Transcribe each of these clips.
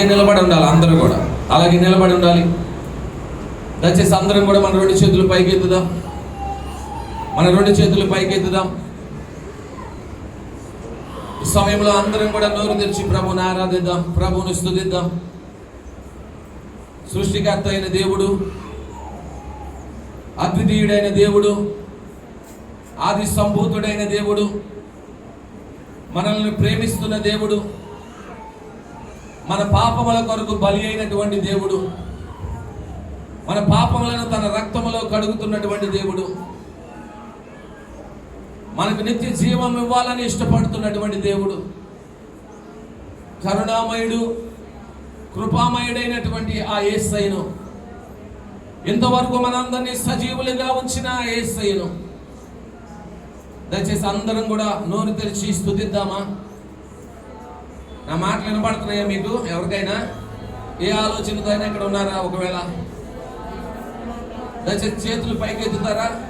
అలాగే నిలబడి ఉండాలి అందరూ కూడా. అలాగే నిలబడి ఉండాలి. దయచేసి అందరం కూడా మన రెండు చేతులు పైకి ఎత్తుదాం మన రెండు చేతులు పైకి ఎత్తుదాం ఈ సమయంలో అందరం కూడా నోరు తెరిచి ప్రభుని ఆరాధిద్దాం ప్రభుని స్థుతిద్దాం. సృష్టికర్త అయిన దేవుడు అద్వితీయుడైన దేవుడు ఆది సంభూతుడైన దేవుడు మనల్ని ప్రేమిస్తున్న దేవుడు మన పాపముల కొరకు బలి అయినటువంటి దేవుడు. మన పాపములను తన రక్తములో కడుగుతున్నటువంటి దేవుడు. మనకు నిత్య జీవం ఇవ్వాలని ఇష్టపడుతున్నటువంటి దేవుడు. కరుణామయుడు కృపామయుడైనటువంటి ఆ ఏసైను ఇంతవరకు మనందరినీ సజీవులుగా ఉంచిన ఆ ఏసైను దయచేసి అందరం కూడా నోరు తెరిచి స్థుతిద్దామా నా మాటలు వినపడుతున్నాయా మీకు? ఎవరికైనా? ఏ ఆలోచనతో అయినా ఇక్కడ ఉన్నారా ఒకవేళ? దయచేసి చేతులు పైకి ఎత్తుతారా?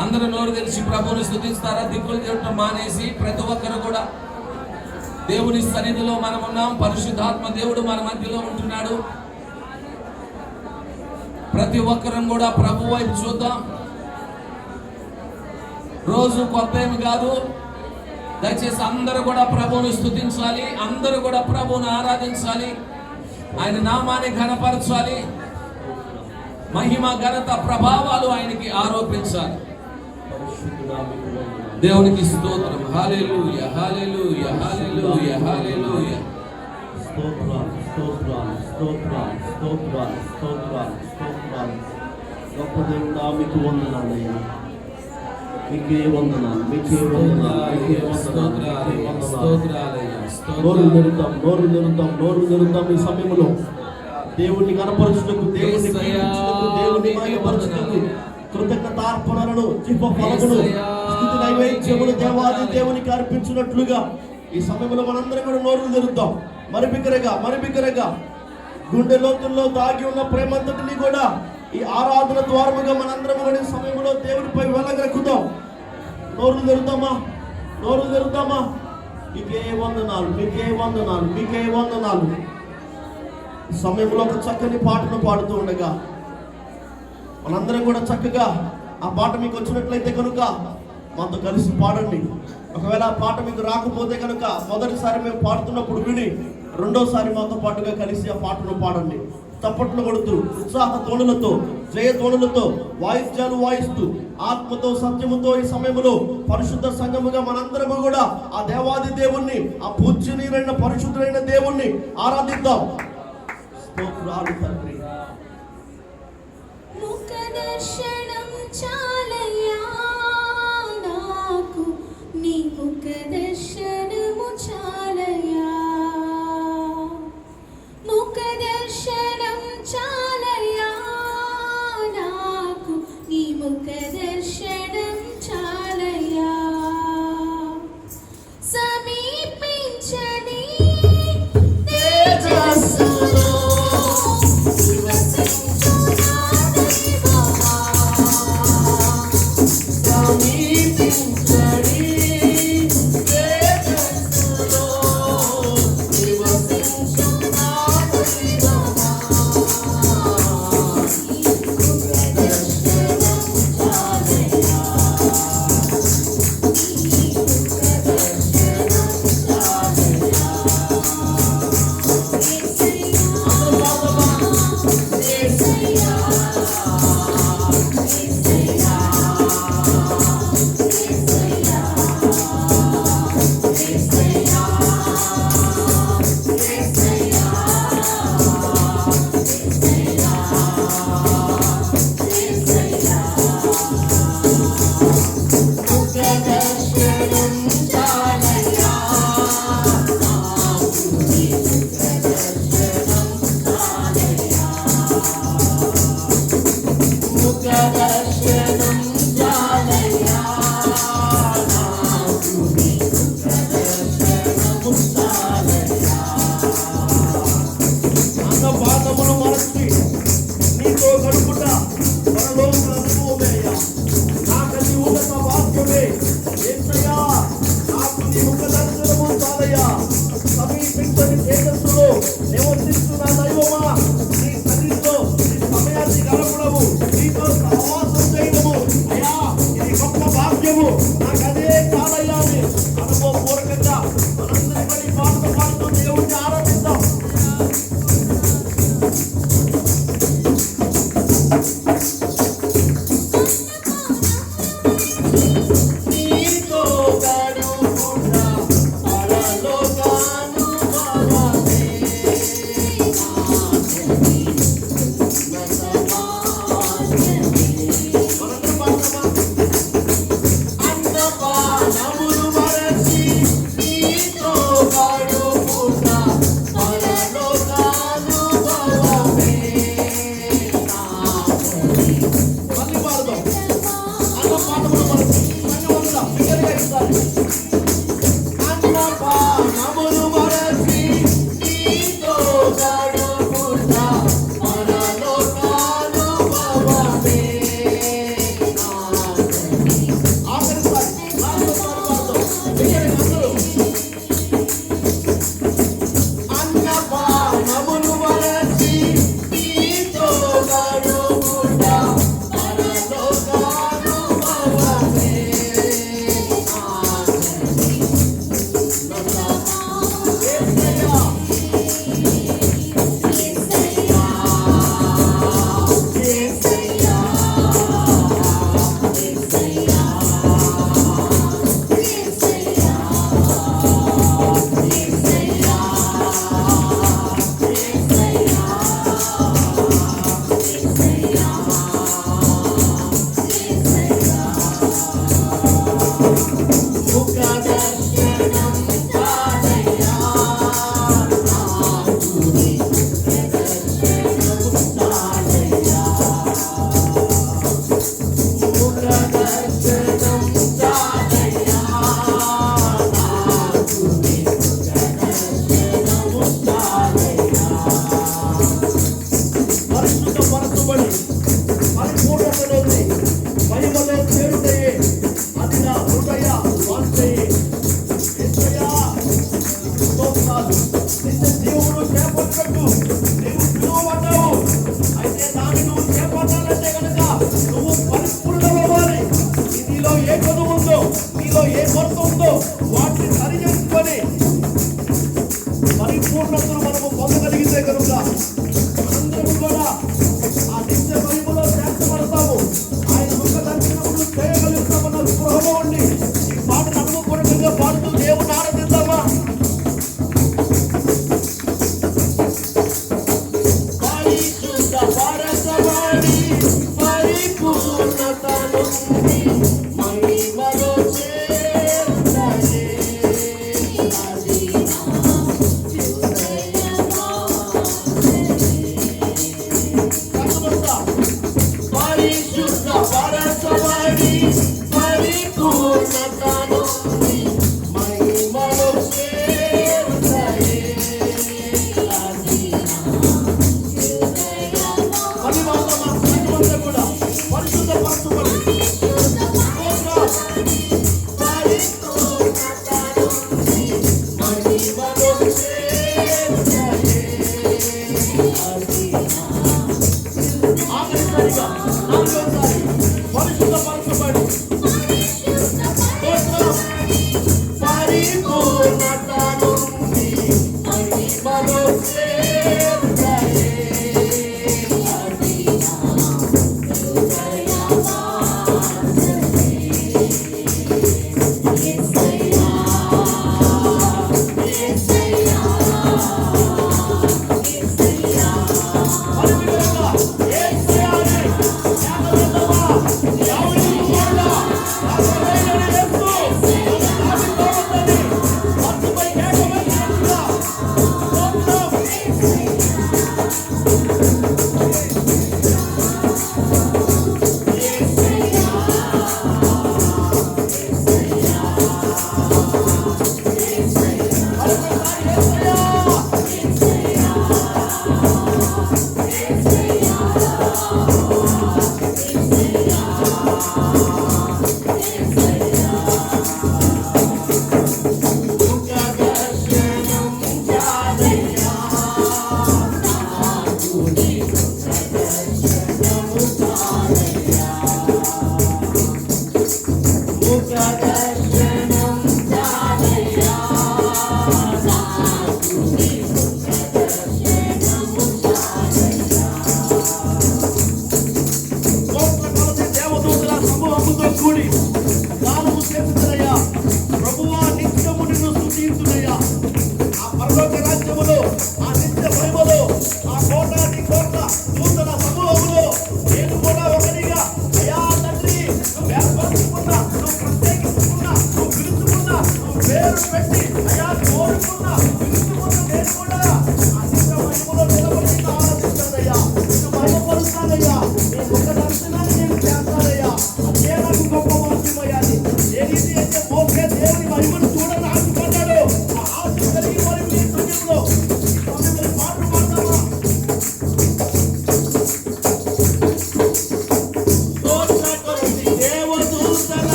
అందరూ నోరు తెలిసి ప్రభువుని స్థుతిస్తారా? దిక్కులు తిరగటం మానేసి ప్రతి ఒక్కరు కూడా దేవుని సన్నిధిలో మనం ఉన్నాం. పరిశుద్ధాత్మ దేవుడు మన మధ్యలో ఉంటున్నాడు. ప్రతి ఒక్కరం కూడా ప్రభు వైపు చూద్దాం. రోజు కొత్త ఏమి కాదు. దయచేసి అందరూ కూడా ప్రభువును స్థుతించాలి అందరూ కూడా ప్రభువును ఆరాధించాలి ఆయన నామాన్ని ఘనపరచాలి మహిమ ఘనత ప్రభావాలు ఆయనకి ఆరోపించాలి. దేవునికి స్తోత్రం. హాలేలు యహాలేలు యహాలేలు యహాలేలు స్తోత్రాలు స్తోత్రాలు స్తోత్రాలు స్తోత్రాలు స్తోత్రాలు స్తోత్రాలు. గొప్ప దేవుడా మీకు వందనాలయ్యా వందనాలు వందనాలు వందనాలు నోరు నిరుతాం నోరు నిరుతాం నోరు నిరుతాం ఈ సమయంలో దేవుణ్ణి కనపరచుటకు మహిమపరచుటకు వందనాలు. కృతజ్ఞతార్పణలను జీవ ఫలములు యేసయ్యా, స్థుతి నైవేద్యములు దేవాది. దేవునికి అర్పించినట్లుగా ఈ సమయంలో మనందరం కూడా నోరు తెరుద్దాం మరి బిగ్గరగా మరి బిగ్గరగా గుండె లోతుల్లో దాగి ఉన్న ప్రేమంతటిని కూడా ఈ ఆరాధన ద్వారముగా మనందరం కూడా ఈ సమయంలో దేవునిపై వెళ్ళగలుగుతాం నోరు తెరుద్దామా? నోరు తెరుద్దామా? మీకే వందనాలు మీకే వందనాలు మీకే వందనాలు. సమయంలో ఒక చక్కని పాటను పాడుతూ ఉండగా మనందరం కూడా చక్కగా ఆ పాట మీకు వచ్చినట్లయితే కనుక మాతో కలిసి పాడండి. ఒకవేళ ఆ పాట మీకు రాకపోతే కనుక మొదటిసారి మేము పాడుతున్నప్పుడు విని రెండోసారి మాతో పాటుగా కలిసి ఆ పాటను పాడండి. చప్పట్లు కొడుతూ ఉత్సాహ తోడులతో జయ తోడులతో వాయిద్యాలు వాయిస్తూ ఆత్మతో సత్యముతో ఈ సమయంలో పరిశుద్ధ సంఘముగా మనందరము కూడా ఆ దేవాది దేవుణ్ణి ఆ పూజ్యనీయులైన పరిశుద్ధులైన దేవుణ్ణి ఆరాధిద్దాం. స్తోత్రాలు తండ్రి. ముఖ దర్శనం పరిపూర్ణత Hallelujah.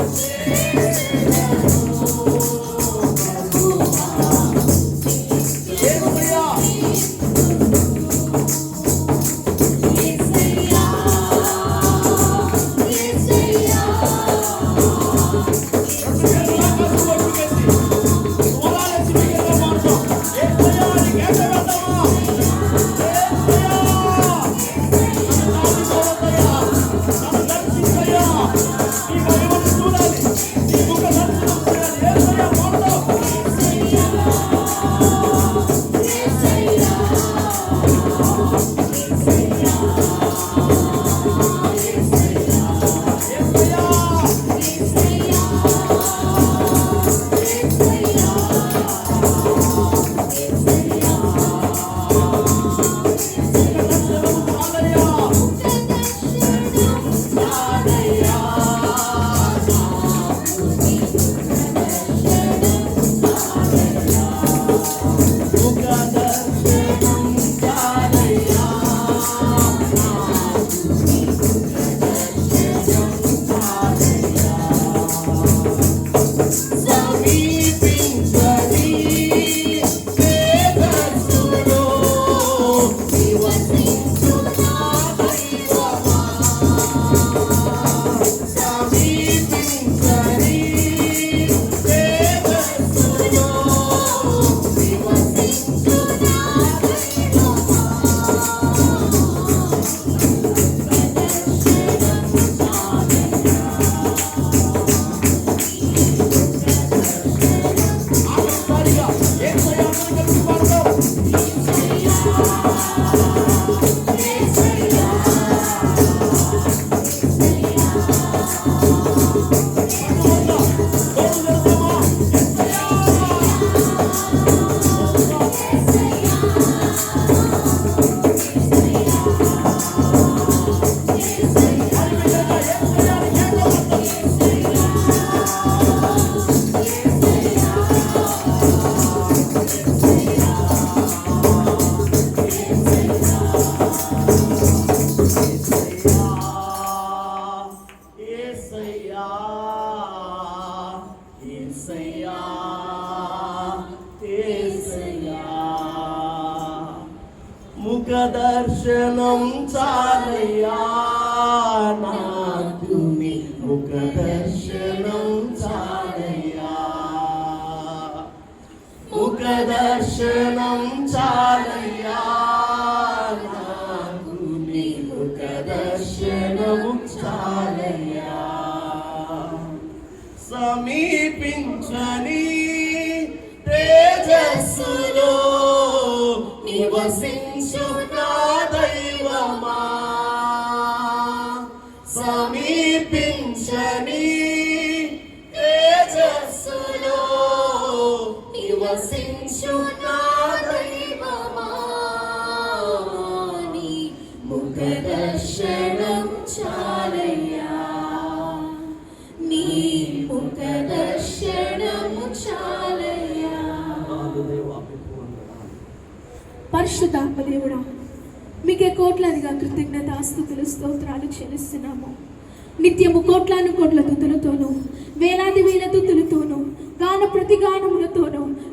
Música దర్శనం చాలయ్యా. ముఖ దర్శనం చాలయ్యా. నాకు నీ ముఖ దర్శనం చాలయ్యా. సమీపించని తేజస్సులో నివసించు నా దైవమా? సమీపించని నివసించు నా దైవమా నీ ముఖ దర్శనం చాలయ్యా. నీ ముఖ దర్శనము చాలయ్యా. పరిశుద్ధాత్మ మీకే కోట్లాదిగా కృతజ్ఞత ఆస్తుతులు స్తోత్రాలు చెల్లిస్తున్నాము. నిత్యము కోట్లాను కోట్ల తుతులతోనూ వేలాది వేల తుతులతోనూ గాన ప్రతిగానములతో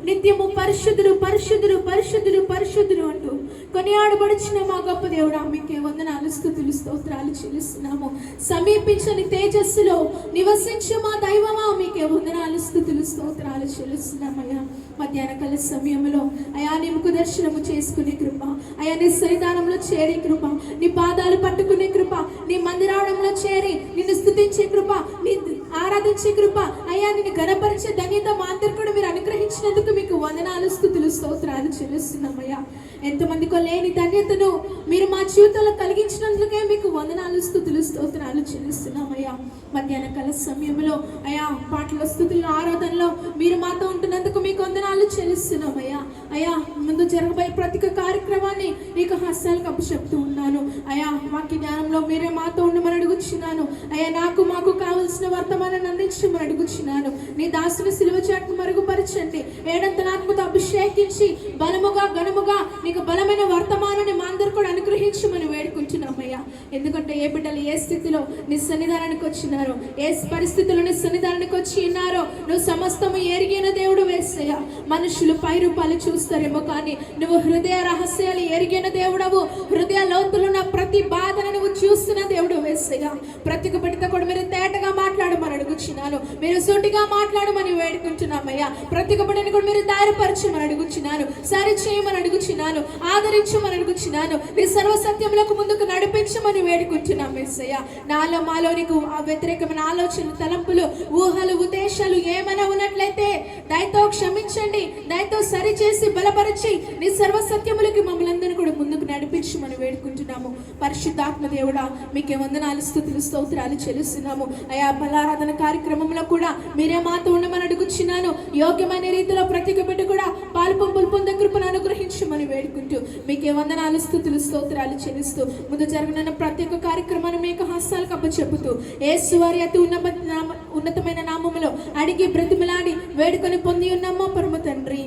నిత్యము పరిశుద్ధుడు పరిశుద్ధుడు పరిశుద్ధుడు పరిశుద్ధుడు అంటూ కొనియాడబడిచిన మా గొప్ప దేవుడా మీకే వందనాలు స్థుతులు స్తోత్రాలు చెల్లిస్తున్నాము. సమీపించని తేజస్సులో నివసించు మా దైవమా మీకే వందనాలు స్థుతులు స్తోత్రాలు చెల్లిస్తున్నామయ్యా. మధ్యాహ్న కాల సమయంలో అయా నీ ముఖ దర్శనము చేసుకునే కృప అయా నీ సన్నిధానంలో చేరే కృప నీ పాదాలు పట్టుకునే కృప నీ మందిరాడంలో చేరి నిన్ను స్థుతించే కృప నీ ఆరాధించే కృప. అయ్యా నిన్ను గణపరిచే ధన్యత మా అందరు కూడా మీరు అనుగ్రహించినందుకు మీకు వందనాలు స్థుతులు స్తోత్రాలు చెల్లిస్తున్నామయ్యా. ఎంతమందికో లేని ధన్యతను మీరు మా జీవితంలో కలిగించినందుకే మీకు వందనాలు స్థుతులు స్తోత్రాలు చెల్లిస్తున్నామయ్యా. మధ్యాహ్న కాల సమయంలో అయ్యా పాటల స్థుతుల ఆరాధనలో మీరు మాతో ఉంటున్నందుకు మీకు వందనాలు చెల్లిస్తున్నామయ్యా. అయ్యా ముందు జరగబోయే ప్రతి ఒక్క కార్యక్రమాన్ని నీకు హస్తాలకు అప్పు చెప్తూ ఉన్నాను. అయ్యా వాక్య జ్ఞానంలో మీరే మాతో ఉండమని అడుగుచున్నాను. అయ్యా నాకు మాకు కావలసిన వర్తమానాన్ని అందించి అడుగుచున్నాను. నీ దాసుని సిలువ చాటును మరుగుపరచండి. ఏడంతల ఆత్మతో అభిషేకించి బలముగా ఘనముగా నీకు బలమైన వర్తమానాన్ని మా అందరు కూడా అనుగ్రహించమని వేడుకుంటున్నామయ్యా. ఎందుకంటే ఏ బిడ్డలు ఏ స్థితిలో నీ సన్నిధానానికి వచ్చినారో ఏ పరిస్థితుల్లో నీ సన్నిధానానికి వచ్చి ఉన్నారో నువ్వు సమస్తము ఎరిగిన దేవుడు వేసయ్యా. మనుషులు పై రూపాలు చూస్తారేమో కానీ నువ్వు హృదయ రహస్యాలు ఎరిగిన దేవుడవు. హృదయ లోతులున్న ప్రతి బాధను నువ్వు చూస్తున్న దేవుడు వేసయ్యా. ప్రతి బిడ్డతో కూడా మీరు తేటగా మాట్లాడమని అడుగుచున్నాను. మీరు సూటిగా మాట్లాడమని వేడుకుంటున్నామయ్యా ప్రతి ఒక్క కూడా మీరు తయారుపరచమని అడుగుచున్నాను. సరి చేయమని అడుగుచున్నాను. ఆదరించమని అడుగుచున్నాను. నీ సర్వసత్యములకు ముందుకు నడిపించమని వేడుకుంటున్నాం ఎస్సయ్య నాలో మాలో నీకు ఆ వ్యతిరేకమైన ఆలోచనలు తలంపులు ఊహలు ఉద్దేశాలు ఏమైనా ఉన్నట్లయితే దయతో క్షమించండి. దయతో సరిచేసి బలపరిచి నీ సర్వసత్యములకి మమ్మల్ని అందరినీ కూడా ముందుకు నడిపించమని వేడుకుంటున్నాము. పరిశుద్ధాత్మ దేవుడా మీకే వందనాలు స్థుతులు స్తోత్రాలు చెల్లిస్తున్నాము. అయా బలారాధన కార్యక్రమంలో కూడా మీరే మాతో ఉండమని అడుగుచున్నాను. యోగ్యమైన రీతిలో ప్రతి ఒక్క బిడ్డ కూడా పాలు పంపులు పొందే కృపను అనుగ్రహించమని వేడుకుంటూ మీకే వందనాలు స్థుతులు స్తోత్రాలు చెల్లిస్తూ ముందు జరగనున్న ప్రతి ఒక్క కార్యక్రమాన్ని మీకు హస్తాలకు అప్పచెప్పుతూ ఏ వారి అతి ఉన్నత నామ ఉన్నతమైన నామములో అడిగి బ్రతిమలాడి వేడుకొని పొంది ఉన్నామా పరమ తండ్రి.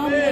ఆమె